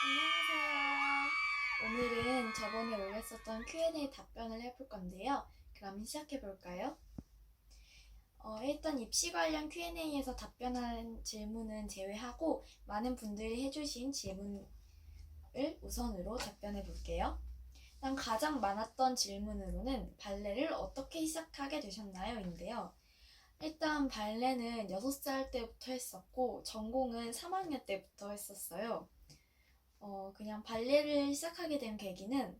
안녕하세요. 오늘은 저번에 올렸었던 Q&A 답변을 해볼 건데요. 그럼 시작해 볼까요? 어, 일단 입시 관련 Q&A에서 답변한 질문은 제외하고 많은 분들이 해주신 질문을 우선으로 답변해 볼게요. 일단 가장 많았던 질문으로는 발레를 어떻게 시작하게 되셨나요? 인데요. 일단 발레는 6살 때부터 했었고 전공은 3학년 때부터 했었어요. 어, 그냥 발레를 시작하게 된 계기는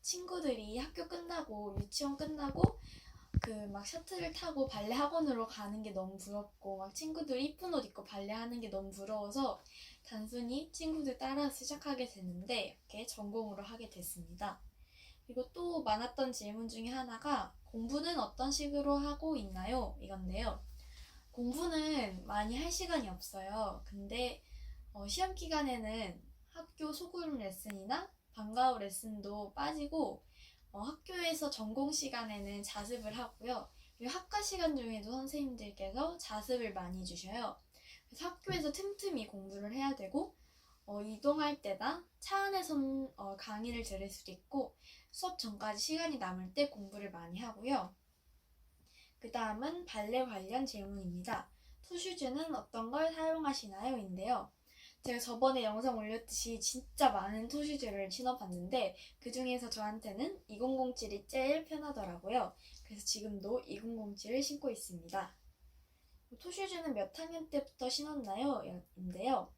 친구들이 학교 끝나고 유치원 끝나고 그 막 셔틀을 타고 발레 학원으로 가는 게 너무 부럽고 막 친구들 이쁜 옷 입고 발레 하는 게 너무 부러워서 단순히 친구들 따라서 시작하게 됐는데 이렇게 전공으로 하게 됐습니다. 그리고 또 많았던 질문 중에 하나가 공부는 어떤 식으로 하고 있나요? 이건데요. 공부는 많이 할 시간이 없어요. 근데 어, 시험 기간에는 학교 소그룹 레슨이나 방과 후 레슨도 빠지고 어, 학교에서 전공 시간에는 자습을 하고요. 학과 시간 중에도 선생님들께서 자습을 많이 주셔요. 그래서 학교에서 틈틈이 공부를 해야 되고 어, 이동할 때나 차 안에서 어, 강의를 들을 수도 있고 수업 전까지 시간이 남을 때 공부를 많이 하고요. 그 다음은 발레 관련 질문입니다. 투슈즈는 어떤 걸 사용하시나요? 인데요. 제가 저번에 영상 올렸듯이 진짜 많은 토슈즈를 신어봤는데 그 중에서 저한테는 2007이 제일 편하더라고요. 그래서 지금도 2007을 신고 있습니다. 토슈즈는 몇 학년 때부터 신었나요? 인데요.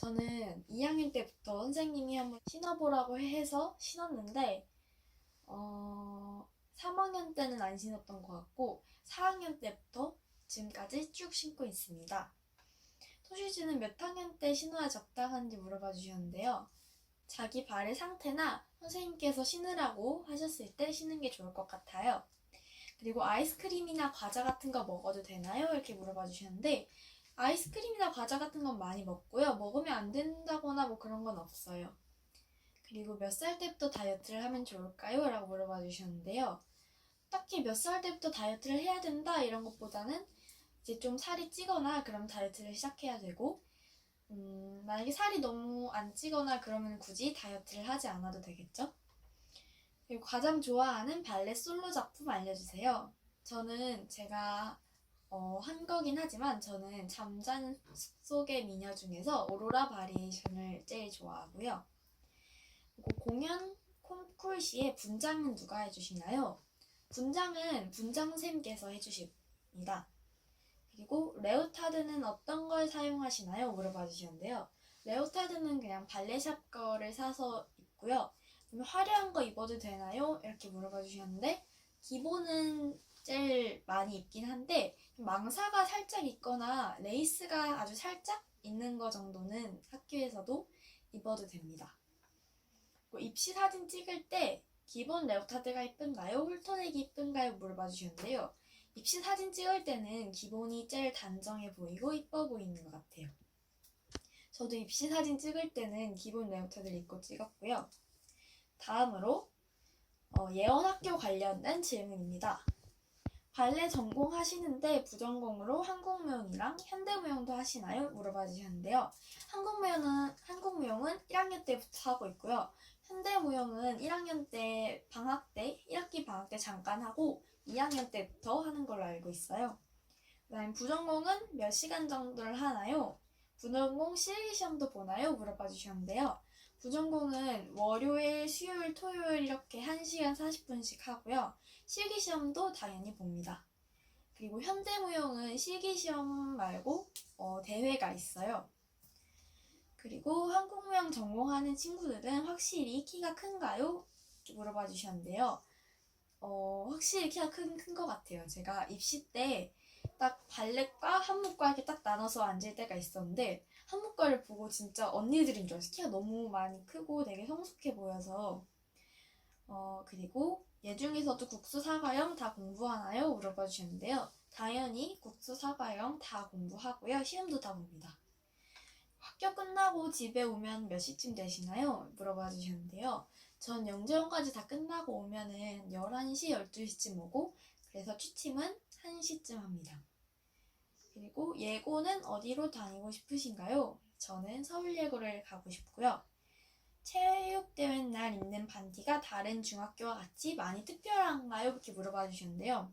저는 2학년 때부터 선생님이 한번 신어보라고 해서 신었는데 어, 3학년 때는 안 신었던 것 같고 4학년 때부터 지금까지 쭉 신고 있습니다. 토슈즈는 몇 학년 때 신어야 적당한지 물어봐 주셨는데요. 자기 발의 상태나 선생님께서 신으라고 하셨을 때 신는 게 좋을 것 같아요. 그리고 아이스크림이나 과자 같은 거 먹어도 되나요? 이렇게 물어봐 주셨는데 아이스크림이나 과자 같은 건 많이 먹고요. 먹으면 안 된다거나 뭐 그런 건 없어요. 그리고 몇 살 때부터 다이어트를 하면 좋을까요? 라고 물어봐 주셨는데요. 딱히 몇 살 때부터 다이어트를 해야 된다 이런 것보다는 이제 좀 살이 찌거나 그럼 다이어트를 시작해야 되고 음, 만약에 살이 너무 안 찌거나 그러면 굳이 다이어트를 하지 않아도 되겠죠? 그리고 가장 좋아하는 발레 솔로 작품 알려주세요. 저는 제가 어, 한 거긴 하지만 저는 잠자는 숲속의 미녀 중에서 오로라 바리에이션을 제일 좋아하고요. 그리고 공연 콩쿨 시에 분장은 누가 해주시나요? 분장은 분장쌤께서 해주십니다. 레오타드는 어떤 걸 사용하시나요? 물어봐 주셨는데요. 레오타드는 그냥 발레샵 거를 사서 입고요. 화려한 거 입어도 되나요? 이렇게 물어봐 주셨는데 기본은 제일 많이 입긴 한데 망사가 살짝 있거나 레이스가 아주 살짝 있는 거 정도는 학교에서도 입어도 됩니다. 입시 사진 찍을 때 기본 레오타드가 이쁜가요? 홀터넥이 이쁜가요? 물어봐 주셨는데요. 입시 사진 찍을 때는 기본이 제일 단정해 보이고 이뻐 보이는 것 같아요. 저도 입시 사진 찍을 때는 기본 레오타드를 입고 찍었고요. 다음으로 어, 예원학교 관련된 질문입니다. 발레 전공하시는데 부전공으로 한국무용이랑 현대무용도 하시나요? 물어봐 주셨는데요. 한국무용은, 한국무용은 1학년 때부터 하고 있고요. 현대무용은 1학년 때 방학 때, 1학기 방학 때 잠깐 하고 2학년 때부터 하는 걸로 알고 있어요. 그 다음 부전공은 몇 시간 정도를 하나요? 부전공 실기 시험도 보나요? 물어봐 주셨는데요. 부전공은 월요일, 수요일, 토요일 이렇게 1시간 40분씩 하고요. 실기 시험도 당연히 봅니다. 그리고 현대무용은 실기 시험 말고 어, 대회가 있어요. 그리고 한국무용 전공하는 친구들은 확실히 키가 큰가요? 물어봐 주셨는데요. 어, 확실히 키가 큰, 큰 것 같아요. 제가 입시 때 딱 발렛과 한문과 이렇게 딱 나눠서 앉을 때가 있었는데, 한문과를 보고 진짜 언니들인 줄 알았어요. 키가 너무 많이 크고 되게 성숙해 보여서. 어, 그리고 얘 중에서도 국수 사과형 다 공부하나요? 물어봐 주셨는데요. 당연히 국수 사과형 다 공부하고요. 시험도 다 봅니다. 학교 끝나고 집에 오면 몇 시쯤 되시나요? 물어봐 주셨는데요. 전 영재원까지 다 끝나고 오면은 11시, 12시쯤 오고, 그래서 취침은 1시쯤 합니다. 그리고 예고는 어디로 다니고 싶으신가요? 저는 서울예고를 가고 싶고요. 체육대회 날 입는 반티가 다른 중학교와 같이 많이 특별한가요? 이렇게 물어봐 주셨는데요.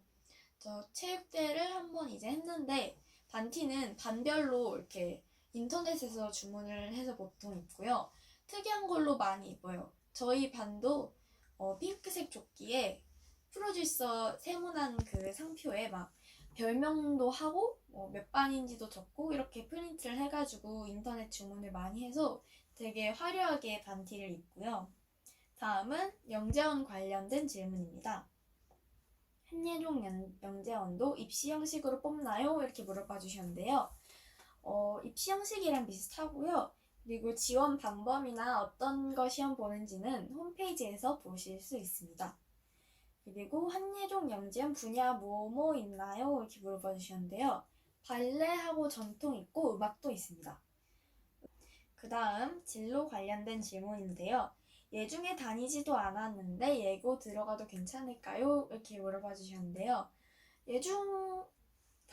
저 체육대회를 한 번 이제 했는데 반티는 반별로 이렇게 인터넷에서 주문을 해서 보통 입고요. 특이한 걸로 많이 입어요. 저희 반도 어, 핑크색 조끼에 프로듀서 세모난 그 상표에 막 별명도 하고 뭐 몇 반인지도 적고 이렇게 프린트를 해가지고 인터넷 주문을 많이 해서 되게 화려하게 반티를 입고요. 다음은 영재원 관련된 질문입니다. 한예종 연- 영재원도 입시 형식으로 뽑나요? 이렇게 물어봐 주셨는데요. 어, 입시 형식이랑 비슷하고요. 그리고 지원 방법이나 어떤 거 시험 보는지는 홈페이지에서 보실 수 있습니다. 그리고 한예종 영재원 분야 뭐뭐 있나요? 이렇게 물어봐 주셨는데요. 발레하고 전통 있고 음악도 있습니다. 그 다음 진로 관련된 질문인데요. 예중에 다니지도 않았는데 예고 들어가도 괜찮을까요? 이렇게 물어봐 주셨는데요. 예중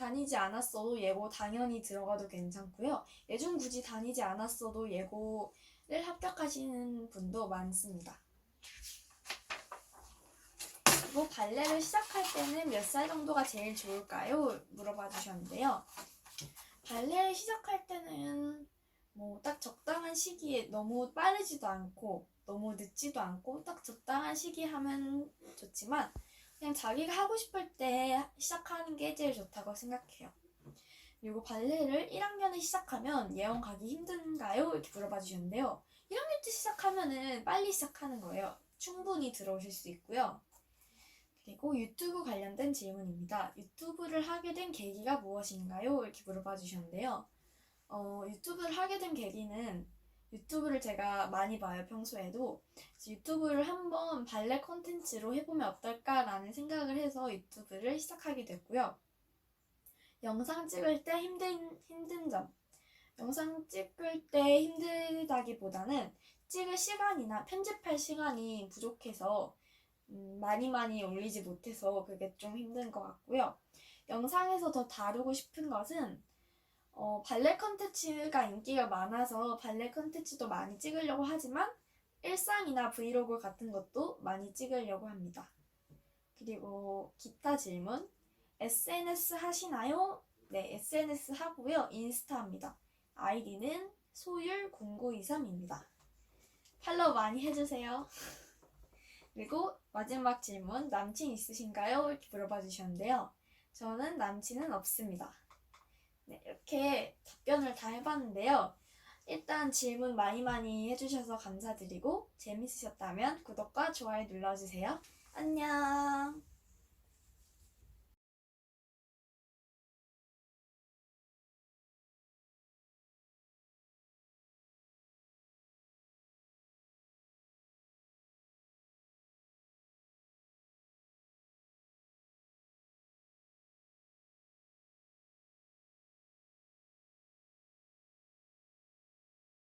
다니지 않았어도 예고 당연히 들어가도 괜찮고요. 예중 굳이 다니지 않았어도 예고를 합격하시는 분도 많습니다. 그리고 발레를 시작할 때는 몇 살 정도가 제일 좋을까요? 물어봐 주셨는데요. 발레를 시작할 때는 뭐 딱 적당한 시기에 너무 빠르지도 않고 너무 늦지도 않고 딱 적당한 시기 하면 좋지만 그냥 자기가 하고 싶을 때 시작하는 게 제일 좋다고 생각해요. 그리고 발레를 1학년에 시작하면 예원 가기 힘든가요? 이렇게 물어봐 주셨는데요. 1학년 때 시작하면은 빨리 시작하는 거예요. 충분히 들어오실 수 있고요. 그리고 유튜브 관련된 질문입니다. 유튜브를 하게 된 계기가 무엇인가요? 이렇게 물어봐 주셨는데요. 어, 유튜브를 하게 된 계기는 유튜브를 제가 많이 봐요, 평소에도. 유튜브를 한번 발레 콘텐츠로 해보면 어떨까라는 생각을 해서 유튜브를 시작하게 됐고요. 영상 찍을 때 힘든, 힘든 점. 영상 찍을 때 힘들다기보다는 찍을 시간이나 편집할 시간이 부족해서 음, 많이 많이 올리지 못해서 그게 좀 힘든 것 같고요. 영상에서 더 다루고 싶은 것은 어, 발레 컨텐츠가 인기가 많아서 발레 컨텐츠도 많이 찍으려고 하지만 일상이나 브이로그 같은 것도 많이 찍으려고 합니다. 그리고 기타 질문. SNS 하시나요? 네, SNS 하고요. 인스타 합니다. 아이디는 소율0923입니다. 팔로우 많이 해주세요. 그리고 마지막 질문. 남친 있으신가요? 이렇게 물어봐 주셨는데요. 저는 남친은 없습니다. 네, 이렇게 답변을 다 해봤는데요. 일단 질문 많이 많이 해주셔서 감사드리고 재밌으셨다면 구독과 좋아요 눌러주세요. 안녕!